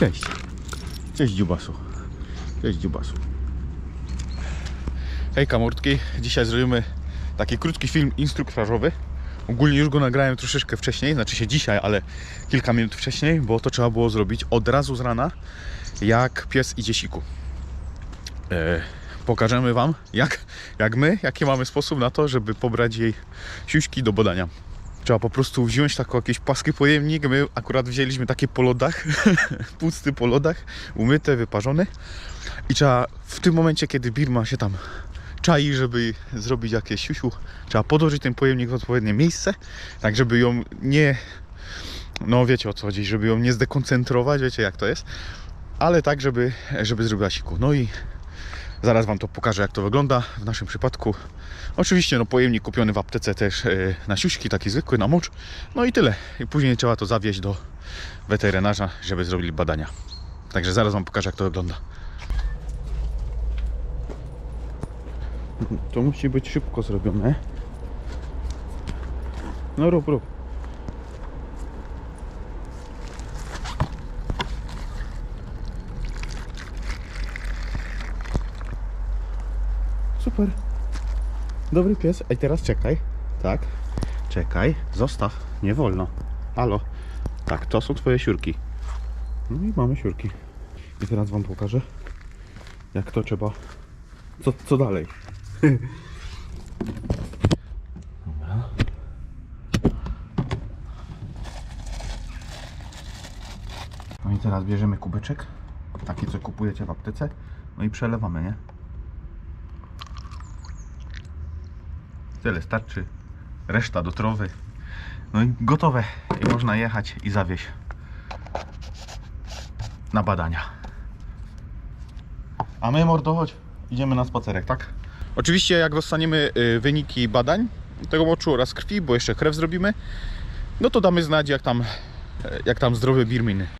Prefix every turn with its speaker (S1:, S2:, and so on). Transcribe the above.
S1: Cześć. Cześć dziubasu. Cześć dziubasu. Hej kamurtki. Dzisiaj zrobimy taki krótki film instruktażowy. Ogólnie już go nagrałem troszeczkę wcześniej, znaczy się dzisiaj, ale kilka minut wcześniej, bo to trzeba było zrobić od razu z rana, jak pies idzie siku. E, pokażemy Wam, jak, jak my, jaki mamy sposób na to, żeby pobrać jej siuśki do badania. Trzeba po prostu wziąć taki jakiś płaski pojemnik. My akurat wzięliśmy takie po lodach, pusty po lodach, umyte, wyparzone. I trzeba w tym momencie, kiedy Birma się tam czai, żeby zrobić jakieś siusiu, trzeba podłożyć ten pojemnik w odpowiednie miejsce, tak żeby ją nie, no wiecie o co chodzi, żeby ją nie zdekoncentrować, wiecie jak to jest, ale tak, żeby, żeby zrobiła siku. No i zaraz Wam to pokażę, jak to wygląda w naszym przypadku. Oczywiście, no pojemnik kupiony w aptece też e, na siuśki, taki zwykły, na mocz. No i tyle. I później trzeba to zawieźć do weterynarza, żeby zrobili badania. Także zaraz Wam pokażę, jak to wygląda. To musi być szybko zrobione. No rób, rób. Super. Dobry pies. Ej, teraz czekaj. Tak. Czekaj. Zostaw. Nie wolno. Halo. Tak, to są twoje siurki. No i mamy siurki. I teraz wam pokażę, jak to trzeba. Co, co dalej? Dobra. No i teraz bierzemy kubeczek. Taki, co kupujecie w aptece. No i przelewamy, nie? Tyle starczy. Reszta do trowy. No i gotowe. I można jechać i zawieźć na badania. A my, mordo, chodź. Idziemy na spacerek, tak? Oczywiście, jak dostaniemy y, wyniki badań tego moczu oraz krwi, bo jeszcze krew zrobimy, no to damy znać, jak tam, jak tam zdrowy Birmin